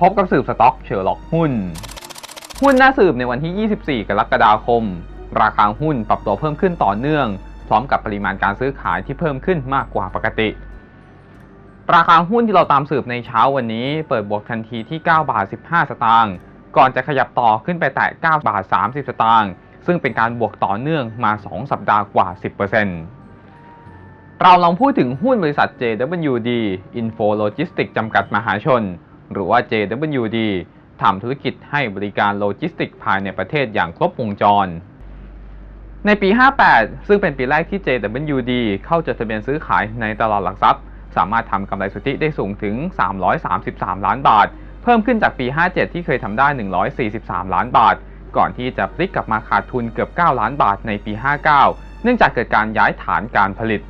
พบกับสืบสต็อกเชอร์ล็อกหุ้น หุ้นหน้าสืบในวันที่ 24 กรกฎาคม ราคาหุ้นปรับตัวเพิ่มขึ้นต่อเนื่อง พร้อมกับปริมาณการซื้อขายที่เพิ่มขึ้นมากกว่าปกติ ราคาหุ้นที่เราตามสืบในเช้าวันนี้เปิดบวกทันทีที่ 9 บาท 15 สตางค์ ก่อนจะขยับต่อขึ้นไปแตะ 9 บาท 30 สตางค์ ซึ่งเป็นการบวกต่อเนื่องมา 2 สัปดาห์กว่า 10%เราลองพูดถึงหุ้นบริษัท JWD Info Logistics จำกัดมหาชน หรือว่า JWD ทำธุรกิจให้บริการโลจิสติกส์ภายในประเทศอย่างครบวงจร ในปี 58 ซึ่งเป็นปีแรกที่ JWD เข้าจดทะเบียนซื้อขายในตลาดหลักทรัพย์ สามารถทำกำไรสุทธิได้สูงถึง 333 ล้านบาท เพิ่มขึ้นจากปี 57 ที่เคยทำได้ 143 ล้านบาท ก่อนที่จะพลิกกลับมาขาดทุนเกือบ 9 ล้านบาทในปี 59 เนื่องจากเกิดการย้ายฐานการผลิต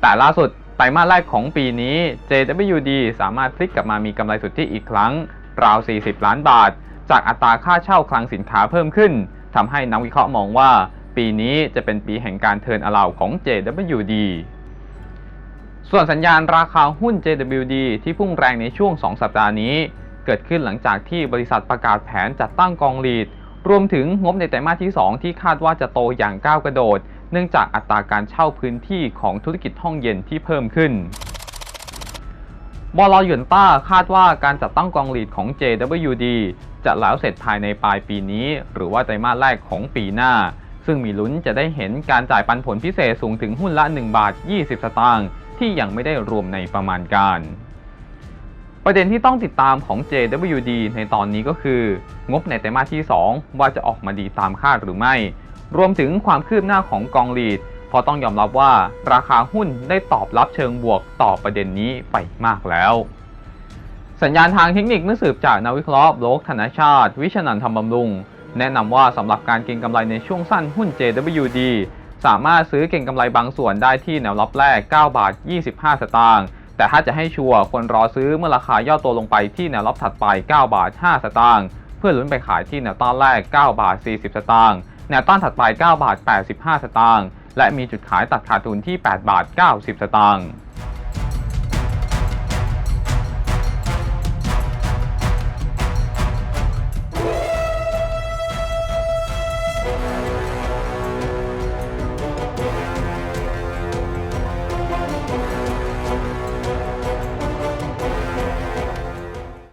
แต่ล่าสุด รมาสแรกของปีนี้ JWD สามารถพลิกกลับมามีกำไรสุทธิอีกครั้ง ราว 40 ล้านบาท จากอัตราค่าเช่าคลังสินค้าเพิ่มขึ้นทำให้นักวิเคราะห์มองว่า ปีนี้จะเป็นปีแห่งการเทิร์นอลาวของ JWD ส่วนสัญญาณราคาหุ้น JWD ที่พุ่งแรงในช่วง 2 สัปดาห์นี้ เกิดขึ้นหลังจากที่บริษัทประกาศแผนจัดตั้งกองลีด รวมถึงงบในไตรมาสที่ 2 ที่คาดว่าจะโตอย่างก้าวกระโดด เนื่องจากอัตราการเช่าพื้นที่ของธุรกิจห้องเย็นที่เพิ่มขึ้นบลหยวนต้าคาดว่าการจัดตั้งกองหลีดของ JWD จะแล้วเสร็จภายในปลายปีนี้ หรือว่าไตรมาสแรกของปีหน้า ซึ่งมีลุ้นจะได้เห็นการจ่ายปันผลพิเศษสูงถึงหุ้นละ 1 บาท 20 สตางค์ที่ยังไม่ได้รวมในประมาณการ ประเด็นที่ต้องติดตามของ JWD ในตอนนี้ก็คือ งบในไตรมาสที่ 2 ว่าจะออกมาดีตามคาดหรือไม่ รวมถึงความคืบหน้าของกองลีด เพราะต้องยอมรับว่าราคาหุ้นได้ตอบรับเชิงบวกต่อประเด็นนี้ไปมากแล้ว สัญญาณทางเทคนิคเมื่อสืบจากนักวิเคราะห์โลกธนชาติ วิชนันท์ธรรมบำรุง แนะนำว่าสำหรับการเก็งกำไรในช่วงสั้นหุ้น JWD สามารถซื้อเก็งกำไรบางส่วนได้ที่แนวรับแรก 9 บาท 25 สตางค์แต่ถ้าจะให้ชัวร์ควรรอซื้อเมื่อราคาย่อตัวลงไปที่แนวรับถัดไป 9 บาท 5 สตางค์เพื่อลุ้นไปขายที่แนวต้านแรก 9 บาท 40 สตางค์ แนวต้านถัดไป 9 บาท 85 สตางค์ และมีจุดขายตัดขาดทุนที่ 8 บาท 90 สตางค์